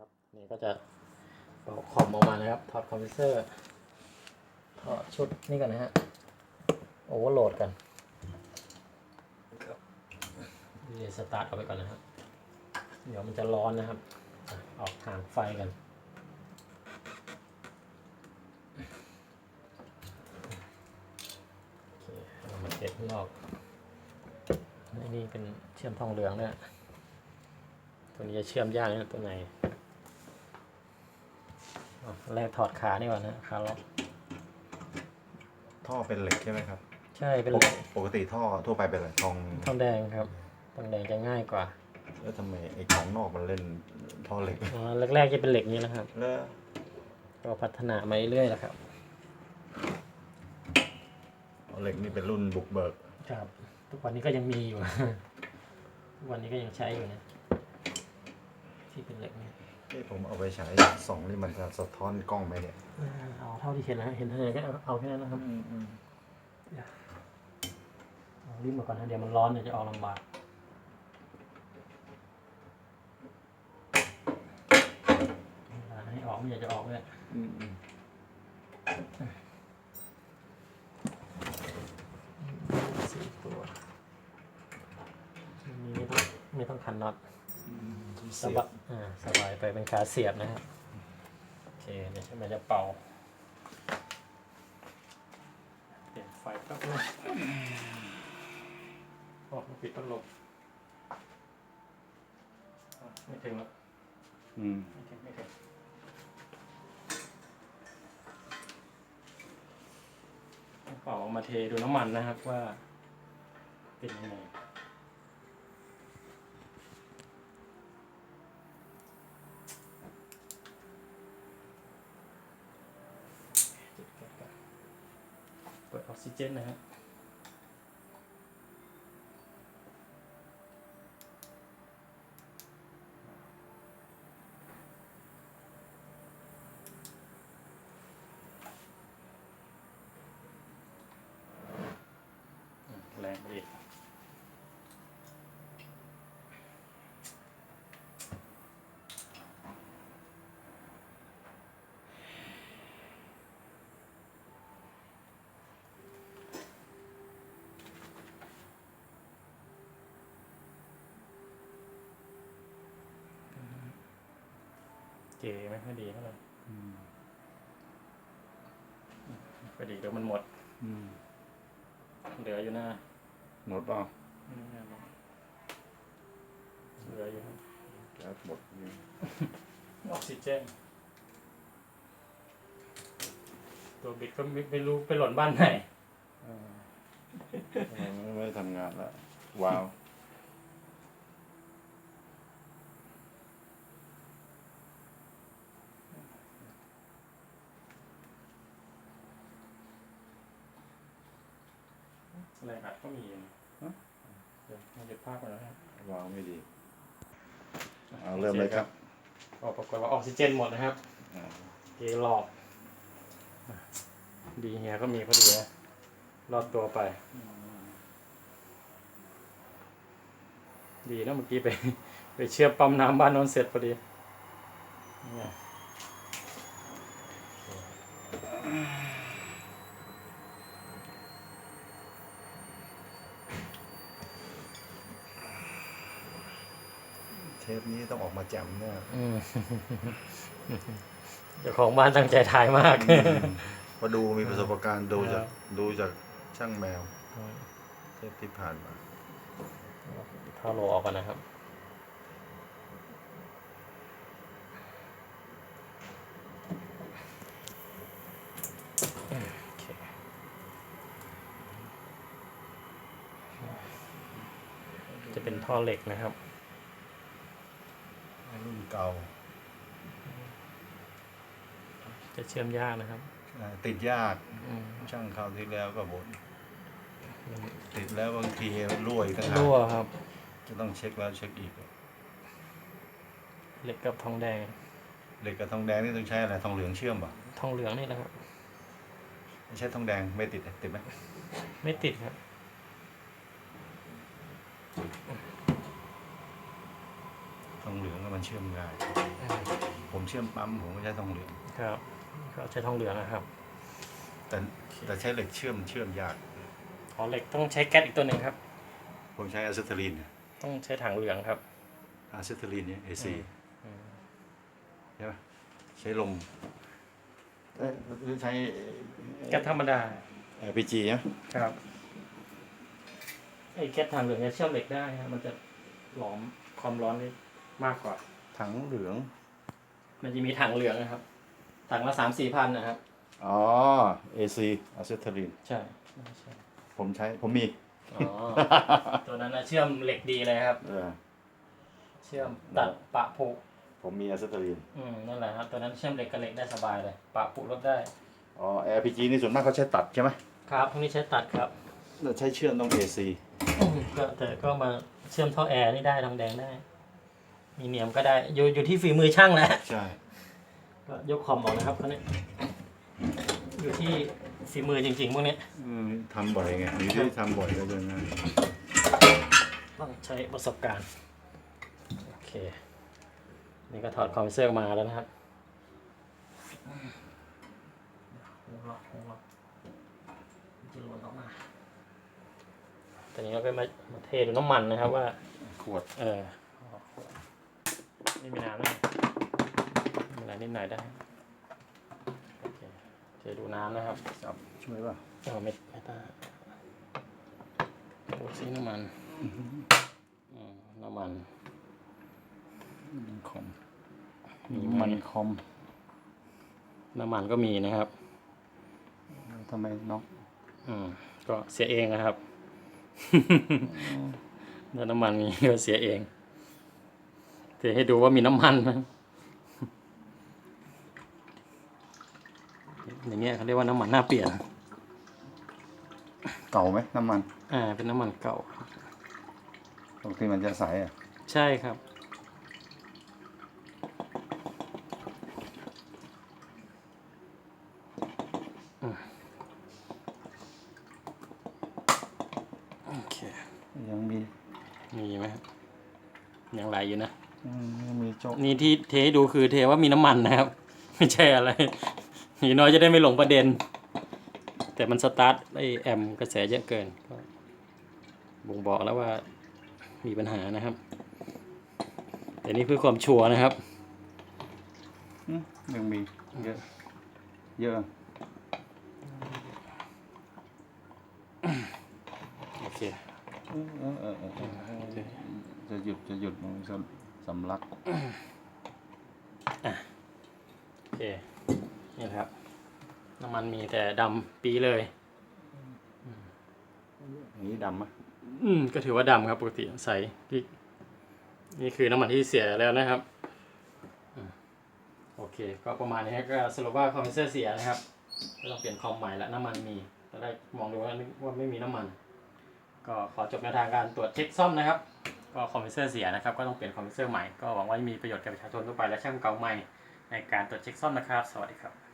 นะครับนี่ก็จะเอาคอมออกมานะครับถอดคอมพิวเตอร์ถอดชุดนี่กันนะฮะโอเวอร์โหลดกันนี่สตาร์ทเอาไปก่อนนะครับเดี๋ยวมันจะร้อนนะครับอออกทางไฟกันเรามาเก็บข้างนอกอันนี้เป็นเชื่อมทองเหลืองด้วยตัวนี้จะเชื่อมยากนะตัวไหน แรกถอดขานี่ก่อนนะขาล็อกท่อเป็นเหล็กใช่ไหมครับใช่เป็นปเหกล็กปกติท่อทั่วไปเป็นอะไรทองทองแดงครับทองแดงจะง่ายกว่า แล้วทำไมไอ้ของนอกมันเล่นท่อเหล็กอ๋อแรกๆจะเป็นเหล็กนี้นะครับ แล้วก็พัฒนามาเรื่อยๆแล้วครับเหล็กนี่เป็นรุ่นบุกเบิกครับ ทุกวันนี้ก็ยังมีอยู่ ทุกวันนี้ก็ยังใช้อยู่นะที่เป็นเหล็กเนี่ย ที่ผมเอาไปฉายส่องนี่มันจะสะท้อนกล้องไหมเนี่ยอ่าเอาเท่าที่เห็นนะเห็นเท่าไหร่ก็เอาเอาแค่นั้นนะครับเอารีบมาก่อนนะเดี๋ยวมันร้อนเดี๋ยวจะออกลำบากเวลาให้ออกไม่อยากจะออกเลยอืมอืมสี่ตัวอันนี้ไม่ต้องไม่ต้องขันน็อตที่ สเสียบายอ่าสบายไปเป็นขาเสียบนะครับโอเคเดี๋ยวใช่ไหมจะเป่าเปลี่ยนไฟแป๊บนึงออกมาปิดพัดลมอะไม่ถึงแล้วอืมไม่ถึงไม่ถึงเอาเป่าออกมาเทดูน้ำมันนะครับว่าเป็นยังไง เปิดออกซิเจนนะฮะ เก๋ไม่ค่อยดีเท่าไหร่อืมไม่ค่อยดีเดี๋ยวมันหมดอืมเหลืออยู่หน้าหมดเปล่าเหลืออยู่ครับแก๊สหมดนี่ออกซิเจนตัวบิดก็ไม่ไม่รู้ไปหล่นบ้านไหนอ่าไม่ไม่ได้ทำงานแล้วว้าว แรงอัดก็มีนะเดี๋ยวมันจะภาพมาแล้วครับว้าวไม่ดีเอาเริ่มเลยครับก็ปรากฏว่าออกซิเจนหมดนะครับอ่าเกหลอกดีเฮียก็มีพอดีนะรอดตัวไป ดีนะเมื่อกี้ไป ไปเชื่อมปั๊มน้ำบ้านโนนเสร็จพอดีเนี่ย ปนี้ต้องออกมาแจ่มเนี่ยอืมเจ้าของบ้านตั้งใจถ่ายมากเพราะดูมีประสบการณ์ดูจากครับดูจากช่างแมวเทปที่ผ่านมาท่าโลออกกันนะครับโอเคจะเป็นท่อเหล็กนะครับรุ่น เก่าจะเชื่อมยากนะครับอ่าติดยากอืมช่างคราวที่แล้วก็บ่นติดแล้วบางทีรั่วอีกต่างหากรั่วครับ จะต้องเช็คแล้วเช็คอีก เหล็กกับทองแดง เหล็กกับทองแดงนี่ต้องใช้อะไรทองเหลืองเชื่อมป่ะทองเหลืองนี่แหละครับ ไม่ใช่ทองแดงไม่ติดติดไหมไม่ติดครับ ทองเหลืองก็มันเชื่อมง่ายอืมผมเชื่อมปั๊มผมไม่ใช้ทองเหลือง ครับก็ใช้ทองเหลืองนะครับ แต่แต่ใช้เหล็กเชื่อมเชื่อมยากขอเหล็กต้องใช้แก๊สอีกตัวหนึ่งครับ ผมใช้อะซิทลีนต้องใช้ถังเหลืองครับอะซิทลีนเนี่ย AC อืมใช่ไหมใช้ลมเอ้ยหรือใช้แก๊สธรรมดา LPG นะครับไอ้แก๊สถังเหลืองจะเชื่อมเหล็กได้ครับมันจะหลอมความร้อนได้ มากกว่า ถังเหลือง มันจะมีถังเหลืองนะครับ ถังละสามสี่พันนะครับ อ๋อ AC อะซิทลีนใช่ใช่ผมใช้ ผมมีอ๋อ ตัวนั้นนะเชื่อมเหล็กดีเลยครับ เออเชื่อมตัดปะผุผมมีอะซิทลีนอืมนั่นแหละครับ ตัวนั้นเชื่อมเหล็กกับเหล็กได้สบายเลย ปะผุลดได้ อ๋อ LPG นี่ส่วนมากเขาใช้ตัดใช่ไหมครับพวกนี้ใช้ตัดครับแต่ใช้เชื่อมต้อง AC ก็แต่ก็มาเชื่อมท่อแอร์นี่ได้ทองแดงได้ มีเนียมก็ได้อยู่อยู่ที่ฝีมือช่างแหละใช่ก็ยกคอมออกนะครับเขาเนี่ยอยู่ที่ฝีมือจริงๆพวกนี้อืมทำบ่อยไงอยู่ที่ทำบ่อยก็จะง่ายต้องใช้ประสบการณ์โอเค นี่ก็ถอดคอมเพรสเซอร์ออกมาแล้วนะครับหัวล็อกหัวล็อกจะหล่นออกมาตอนนี้เราก็มามาเทดูน้ำมันนะครับว่า ขวด เออ ไม่มีน้ำนะมีอะไรนิดหน่อยได้โอเคเทดูน้ำนะครับจับช่วยป่ะเอาไม่ไม่ต้าดูซิน้ำมันอืมน้ำมันคอมมีไหมมันคอมน้ำมันก็มีนะครับทำไมน็อกอืมก็เสียเองนะครับ ถ้าน้ำมันมีก็เสียเอง เทให้ดูว่ามีน้ำมันนะอย่างเงี้ยเขาเรียกว่าน้ำมันหน้าเปลี่ยน เก่าไหมน้ำมัน อ่า เป็นน้ำมันเก่าปกติมันจะใสอะ ใช่ครับอืมโอเค ยังมี มีไหมครับยังไหลอยู่นะ อืมยังมีโจ๊กนี่ที่เทให้ดูคือเทว่ามีน้ำมันนะครับ ไม่ใช่อะไรหนีน้อยจะได้ไม่หลงประเด็น แต่มันสตาร์ทไอแอมกระแสเยอะเกินก็บ่งบอกแล้วว่ามีปัญหานะครับ แต่นี่เพื่อความชัวร์นะครับ อืมยังมีเยอะเยอะ โอเค เออเออเออเออเออจะหยุดจะหยุดมันจะสำลักโอเค นี่แหละครับ น้ำมันมีแต่ดำปีเลยอย่างนี้ดำไหมอืม ก็ถือว่าดำครับปกติใสนี่นี่คือน้ำมันที่เสียแล้วนะครับอืมโอเค ก็ประมาณนี้ครับก็สรุปว่าคอมเพรสเซอร์เสียนะครับก็ต้องเปลี่ยนคอมใหม่แล้วน้ำมันมีตอนแรกมองดูว่านึกว่าไม่มีน้ำมัน ก็ขอจบแนวทางการตรวจเช็คซ่อมนะครับ ก็คอมเพรสเซอร์เสียนะครับ ก็ต้องเปลี่ยนคอมเพรสเซอร์ใหม่ ก็หวังว่าจะมีประโยชน์กับประชาชนทั่วไปและช่างเก่าใหม่ในการตรวจเช็คซ่อมนะครับ สวัสดีครับ